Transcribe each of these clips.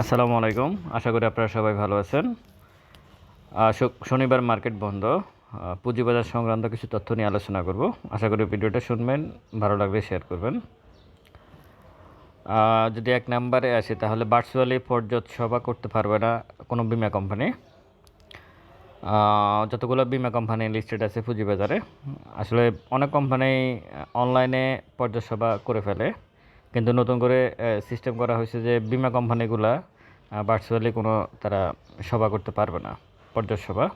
আসসালামু আলাইকুম। আশা করি আপনারা সবাই ভালো আছেন। শনিবার মার্কেট বন্ধ। পুঁজিবাজার সংক্রান্ত কিছু তথ্য নিয়ে আলোচনা করব। আশা করি ভিডিওটা শুনবেন, ভালো লাগলে শেয়ার করবেন। যদি এক নাম্বারে আসি, তাহলে ভার্চুয়ালি পর্যট সভা করতে পারবে না কোনো বিমা কোম্পানি যতগুলো বিমা কোম্পানি লিস্টেড আছে পুঁজিবাজারে। আসলে অনেক কোম্পানি অনলাইনে পর্যট সভা করে ফেলে। কিন্তু নতুন করে সিস্টেম করা হয়েছে যে বিমা কোম্পানিগুলা ভার্চুয়ালি কোনো তারা সভা করতে পারবে না পর্যট সভা।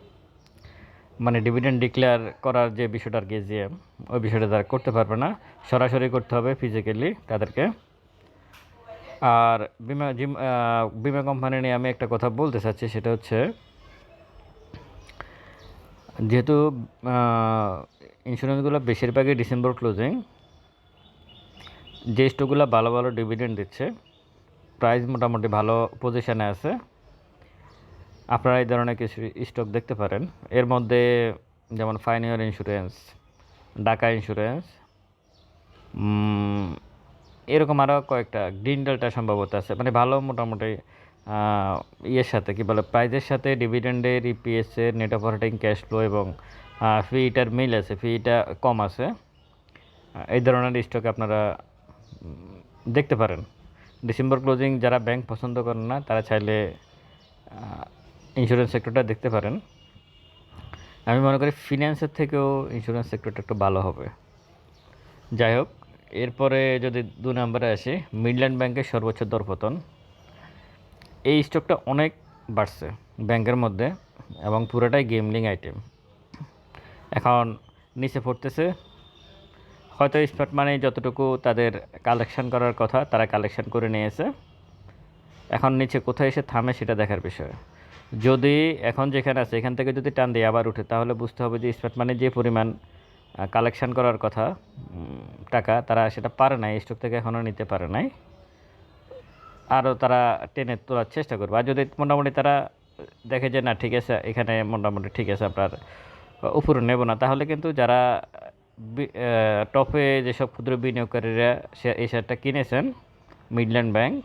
মানে ডিভিডেন্ড ডিক্লেয়ার করার যে বিষয়টা আর কি জিএম ওই বিষয়টা তারা করতে পারবে না, সরাসরি করতে হবে ফিজিক্যালি তাদেরকে। আর বিমা বিমা কোম্পানি নিয়ে আমি একটা কথা বলতে চাচ্ছি, সেটা হচ্ছে যেহেতু ইন্স্যুরেন্সগুলো বেশিরভাগই ডিসেম্বর ক্লোজিং যে স্টকগুলো ভালো ভালো ডিভিডেন্ড দিচ্ছে প্রাইস মোটামুটি ভালো পজিশানে আছে। আপনারা এই ধরনের কিছু স্টক দেখতে পারেন। এর মধ্যে যেমন ফাইনিয়র ইন্স্যুরেন্স ডাকা ইন্স্যুরেন্স এরকম আরও কয়েকটা গ্রিন ডেল্টা সম্ভবত আছে। মানে ভালো মোটামুটি ইয়ের সাথে, কি বলে প্রাইজের সাথে ডিভিডেন্ডের ইপিএসের নেট অপারেটিং ক্যাশ ফ্লো এবং ফিটার মিল আছে ফিটা কম আছে। এই ধরনের স্টক আপনারা দেখতে পারেন। ডিসেম্বর ক্লোজিং যারা ব্যাংক পছন্দ করেন না, তারা চাইলে ইন্স্যুরেন্স সেক্টরটা দেখতে পারেন। আমি মনে করি ফিনান্সের থেকেও ইন্স্যুরেন্স সেক্টরটা একটু ভালো হবে। যাই হোক, এরপরে যদি দু নম্বরে আসি মিডল্যান্ড ব্যাংকের সর্বোচ্চ দরপতন। এই স্টকটা অনেক বাড়ছে ব্যাংকের মধ্যে এবং পুরোটাই গেমলিং আইটেম এখন নিচে পড়তেছে হয়তো স্মার্ট মানি যতটুকু তাদের কালেকশন করার কথা, তারা কালেকশন করে নিয়েছে। এখন নিচে কোথায় এসে থামে সেটা দেখার বিষয়। যদি এখন যেখানে আছে, এখান থেকে যদি টান দিয়ে আবার উঠে, তাহলে বুঝতে হবে যে স্মার্ট মানি যে পরিমাণ কালেকশন করার কথা টাকা, তারা সেটা পারে নাই স্টক থেকে এখনও নিতে পারে নাই। আরও তারা টেনে তোলার চেষ্টা করবে। আর যদি মোটামুটি তারা দেখে যে না, ঠিক আছে, এখানে মোটামুটি ঠিক আছে আপনার উপরে নেব না, তাহলে কিন্তু যারা টপে যেসব ক্ষুদ্র বিনিয়োগকারীরা সে, এই শেয়ারটা কিনেছেন, মিডল্যান্ড ব্যাংক,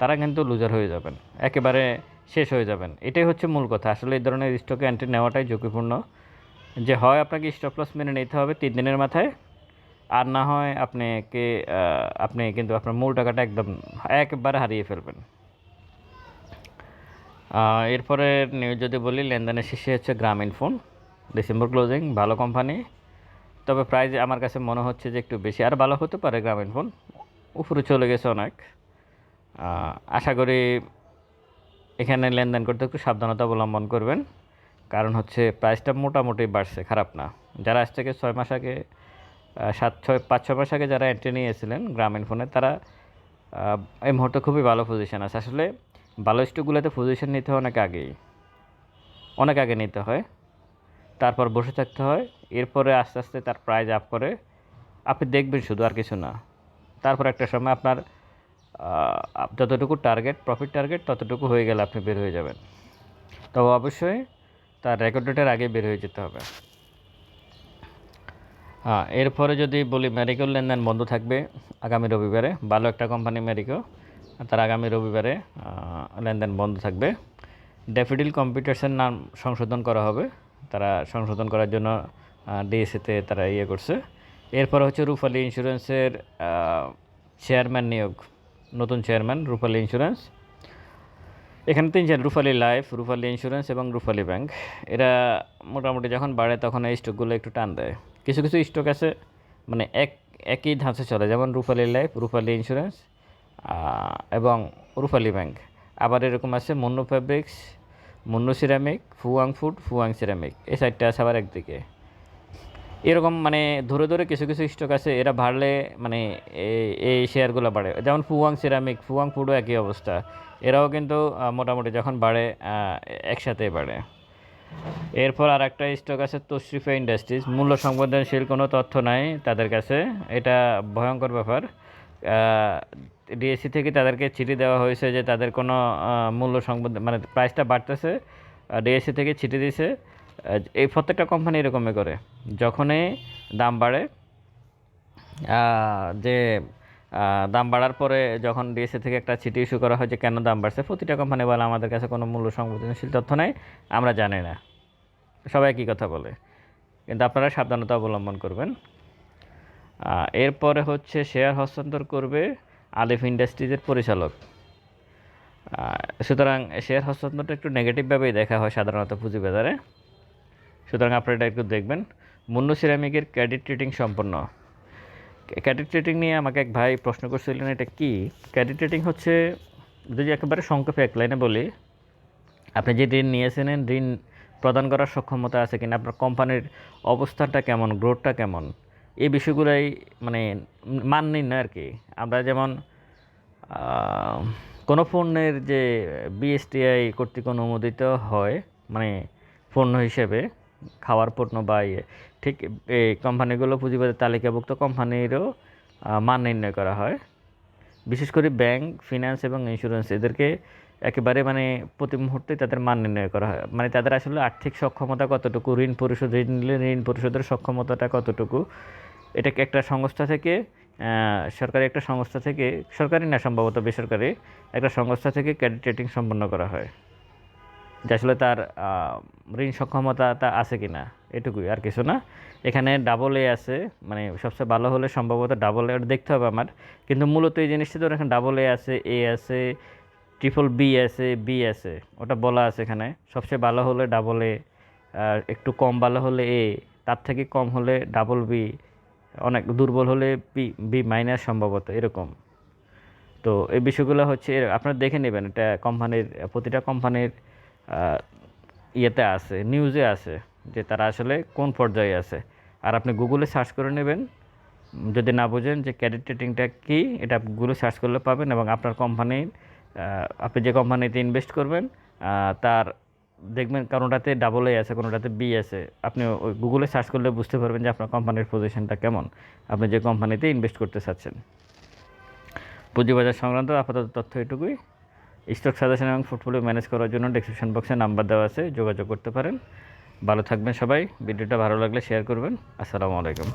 তারা কিন্তু লুজার হয়ে যাবেন, একেবারে শেষ হয়ে যাবেন। এটাই হচ্ছে মূল কথা। আসলে এই ধরনের স্টকে এন্ট্রি নেওয়াটাই ঝুঁকিপূর্ণ। যে হয় আপনাকে স্টপ লস মেনে নিতে হবে তিন দিনের মাথায়, আর না হয় আপনাকে আপনি কিন্তু আপনার মূল টাকাটা একদম একবারে হারিয়ে ফেলবেন। এরপরে নিউজ যদি বলি, লেনদেনের শেষে হচ্ছে গ্রামীণ ফোন ডিসেম্বর ক্লোজিং ভালো কোম্পানি তবে প্রাইস আমার কাছে মনে হচ্ছে যে একটু বেশি। আর ভালো হতে পারে গ্রামীণ ফোন। উপরে চলে গেছে অনেক। আশা করি এখানে লেনদেন করতে একটু সাবধানতা অবলম্বন করবেন। কারণ হচ্ছে প্রাইসটা মোটামুটি বাড়ছে, খারাপ না। যারা আজ থেকে ছয় মাস আগে সাত, ছয়, পাঁচ, ছয় মাস আগে যারা এন্ট্রি নিয়েছিলেন গ্রামীণ ফোনে, তারা এই মুহূর্তে খুবই ভালো পজিশন আছে। আসলে ভালো স্টকগুলোতে পজিশন নিতে হয় অনেক আগেই। অনেক আগে নিতে হয়। তারপর বসে থাকতে হয়। এরপরে আস্তে আস্তে তার প্রাইজ আপ করে। আপনি দেখবেন শুধু আর কিছু না। তারপর একটা সময় আপনার যতটুকু টার্গেট প্রফিট টার্গেট ততটুকু হয়ে গেলে আপনি বের হয়ে যাবেন। তবে অবশ্যই তার রেকর্ড ডেটের আগে বের হয়ে যেতে হবে। হ্যাঁ এরপরে যদি বলি মেডিকেল লেনদেন বন্ধ থাকবে আগামী রবিবারে, ভালো একটা কোম্পানি মেডিকো তার আগামী রবিবারে লেনদেন বন্ধ থাকবে। ড্যাফিডিল কম্পিউটার্সের নাম সংশোধন করা হবে। তারা সংশোধন করার জন্য ডিএসিতে তারা ইয়ে করছে। এরপরে হচ্ছে রুফালি ইন্স্যুরেন্সের চেয়ারম্যান নিয়োগ, নতুন চেয়ারম্যান রুফালি ইন্স্যুরেন্স। এখানে তিনজন রুফালি লাইফ, রুফালি ইন্স্যুরেন্স এবং রুফালি ব্যাংক। এরা মোটামুটি যখন বাড়ে তখন এই স্টকগুলো একটু টান দেয়। কিছু কিছু স্টক আছে মানে এক, একই ধাঁচে চলে, যেমন রুফালি লাইফ, রুফালি ইন্স্যুরেন্স এবং রুফালি ব্যাংক। আবার এরকম আছে Munnu fabrics Munnu ceramic, Fuwang food, Fuwang ceramic. এই সাইডটা আছে আবার একদিকে। এরকম মানে ধরে ধরে কিছু কিছু স্টক আছে, এরা বাড়লে মানে এই শেয়ারগুলো বাড়ে। যেমন ফুয়াং সিরামিক, ফুয়াং ফুডও একই অবস্থা। এরাও কিন্তু মোটামুটি যখন বাড়ে একসাথেই বাড়ে। এরপর আর একটা স্টক আছে তশরিফা ইন্ডাস্ট্রিজ। মূল্য সংবেদনশীল কোনো তথ্য নাই তাদের কাছে। এটা ভয়ঙ্কর ব্যাপার। ডিএসসি থেকে তাদেরকে চিঠি দেওয়া হয়েছে যে তাদের কোনো মূল্য সংবেদন মানে প্রাইসটা বাড়তেছে ডিএসসি থেকে চিঠি দিয়েছে। এই প্রত্যেকটা কোম্পানি এরকমই করে। যখনই দাম বাড়ে যে দাম বাড়ার পরে যখন ডিএসএ থেকে একটা চিঠি ইস্যু করা হয় যে কেন দাম বাড়ছে, প্রতিটা কোম্পানি বলে আমাদের কাছে কোনো মূল্য সংবেদনশীল তথ্য নেই, আমরা জানি না। সবাই একই কথা বলে। কিন্তু আপনারা সাবধানতা অবলম্বন করবেন। এরপরে হচ্ছে শেয়ার হস্তান্তর করবে আলিফ ইন্ডাস্ট্রিজের পরিচালক। সুতরাং শেয়ার হস্তান্তরটা একটু নেগেটিভভাবেই দেখা হয় সাধারণত পুঁজিবাজারে। সুতরাং আপনারা এটা একটু দেখবেন। মুন্নু সিরামিকের ক্রেডিট রেটিং সম্পন্ন। ক্রেডিট রেটিং নিয়ে আমাকে এক ভাই প্রশ্ন করছিলেন, এটা কি? ক্রেডিট রেটিং হচ্ছে যদি একেবারে সংক্ষেপে এক লাইনে বলি, আপনি যে ঋণ নিয়েছেন ঋণ প্রদান করার সক্ষমতা আছে কিনা, আপনার কোম্পানির অবস্থানটা কেমন গ্রোথটা কেমন? এই বিষয়গুলোই মানে মান নির্ণয় আর কি। আমরা যেমন কোনো পণ্যের যে বিএসটিআই কর্তৃক অনুমোদিত হয় মানে পণ্য হিসেবে খাওয়ার পণ্য বা ইয়ে ঠিক এই কোম্পানিগুলো পুঁজিবাজার তালিকাভুক্ত কোম্পানিরও মান নির্ণয় করা হয়। বিশেষ করে ব্যাংক ফিনান্স এবং ইন্স্যুরেন্স, এদেরকে একেবারে মানে প্রতি মুহূর্তে তাদের মান নির্ণয় করা হয়। মানে তাদের আসলে আর্থিক সক্ষমতা কতটুকু, ঋণ পরিশোধ, ঋণ নিলে ঋণ পরিশোধের সক্ষমতাটা কতটুকু? এটাকে একটা সংস্থা থেকে সরকারি একটা সংস্থা থেকে, সরকারি না সম্ভবত বেসরকারি একটা সংস্থা থেকে ক্রেডিট রেটিং সম্পন্ন করা হয়? যে আসলে তার ঋণ সক্ষমতাটা আছে কি না এটুকুই আর কিছু না। এখানে ডাবল এ আছে মানে সবচেয়ে ভালো হলে সম্ভবত ডাবল এ দেখতে হবে আমার। কিন্তু মূলত এই জিনিসটা ধরুন এখানে ডাবল এ আছে এ আছে ট্রিপল বি আছে বি আছে ওটা বলা আছে এখানে। সবচেয়ে ভালো হলে ডাবল এ একটু কম ভালো হলে এ তার থেকে কম হলে ডাবল বি অনেক দুর্বল হলে বি বি মাইনাস সম্ভবত এরকম। তো এই বিষয়গুলো হচ্ছে আপনারা দেখে নেবেন, এটা কোম্পানির প্রতিটা কোম্পানির ইয়েতে আছে নিউজে আছে, যে তারা আসলে কোন পর্যায়ে আছে। আর আপনি গুগলে সার্চ করে নেবেন, যদি না বোঝেন যে ক্রেডিট রেটিংটা কী, এটা গুগলে সার্চ করলে পাবেন এবং আপনার কোম্পানির আপনি যে কোম্পানিতে ইনভেস্ট করবেন তার দেখবেন কোনোটাতে ডাবল এ আছে, কোনোটাতে বি আছে। আপনি ওই গুগলে সার্চ করলে বুঝতে পারবেন যে আপনার কোম্পানির পজিশনটা কেমন। আপনি যে কোম্পানিতে ইনভেস্ট করতে চাচ্ছেন। পুঁজিবাজার সংক্রান্ত আপাতত তথ্য এটুকুই। স্টক সাজেশন এবং পোর্টফোলিও ম্যানেজ করার জন্য ডিসক্রিপশন বক্সে নাম্বার দেওয়া আছে, যোগাযোগ করতে পারেন। ভালো থাকবেন সবাই। ভিডিওটা ভালো লাগলে শেয়ার করবেন। আসসালামু আলাইকুম।